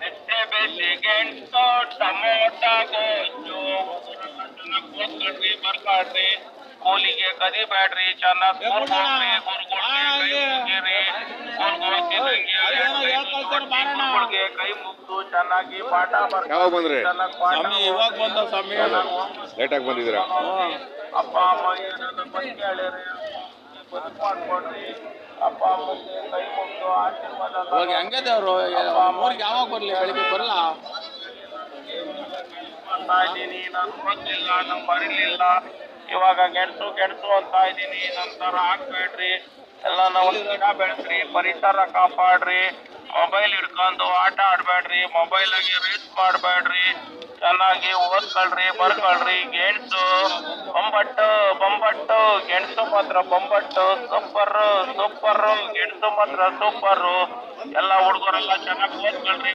ಮೆತ್ತೆ ಬೇಸಿ ಗೆಣಸು ಟಮೋಟ ಗೋಜು ಚೆನ್ನಾಗಿ ಓದ್ಕೊಳ್ರಿ ಬರ್ಕೊಳ್ರಿ ಕೂಲಿಗೆ ಕದಿಬೇಡ್ರಿ ಚೆನ್ನಾಗಿ ಸ್ಕೂಲ್ ಹೋಗ್ರಿ ಗುರುಗಳಿಗೆ ಕೈ ಮುಗಿರಿ ಗುರುಗಳಿಗೆ ಕೈ ಮುಗ್ದು ಚೆನ್ನಾಗಿ ಪಾಠ ಬರ್ಕೊಳ್ರಿ. ಯಾವಾಗ ಬಂದ್ರಿ? ಚೆನ್ನಾಗಿ ಪಾಠ ಸ್ವಾಮಿ ಇವಾಗ ಬಂದ ಸ್ವಾಮಿ ಲೇಟಾಗಿ ಬಂದಿದ್ದೀರಾ ಅಪ್ಪ ಅಮ್ಮ ಏನಾದ್ರು ಬಂದು ಹೇಳಿರಿ ಬದುಕು ಮಾಡ್ಕೊಡ್ರಿ ಇವಾಗ ಹೆಂಗದೆ ಅವರು? ಮೂರಿಗೆ ಯಾವಾಗ ಬರಲಿ? ಬೆಳಿಗ್ಗೆ ಬರಲ್ಲ? ನಾನು ಬಂದಿಲ್ಲ, ನಾನು ಬರೀಲಿಲ್ಲ. ಇವಾಗ ಗೆಡ್ಸು ಗೆಡ್ಸು ಅಂತ ಇದ್ದೀನಿ. ನಂತರ ಹಾಕ್ಬೇಡ್ರಿ. ಎಲ್ಲ ನಾವು ಗಿಡ ಬೆಳೆಸ್ರಿ, ಪರಿಸರ ಕಾಪಾಡ್ರಿ. ಮೊಬೈಲ್ ಹಿಡ್ಕೊಂಡು ಆಟ ಆಡ್ಬೇಡ್ರಿ. ಮೊಬೈಲಾಗಿ ರೀಚ್ ಮಾಡಬೇಡ್ರಿ. ಚೆನ್ನಾಗಿ ಓದ್ಕೊಳ್ರಿ, ಬರ್ಕೊಳ್ರಿ. ಗೇಮ್ಸು ಬೊಂಬಟ್ಟು ಗೆಣಸು ಮಾತ್ರ ಬೊಂಬಟ್ಟು ಸೂಪರ್ ಸೂಪರ್ ಗೆಣಸು ಮಾತ್ರ ಸೂಪರ್ ಎಲ್ಲ ಹುಡುಗರೆಲ್ಲ ಚೆನ್ನಾಗಿ ಓದ್ಕೊಳ್ರಿ.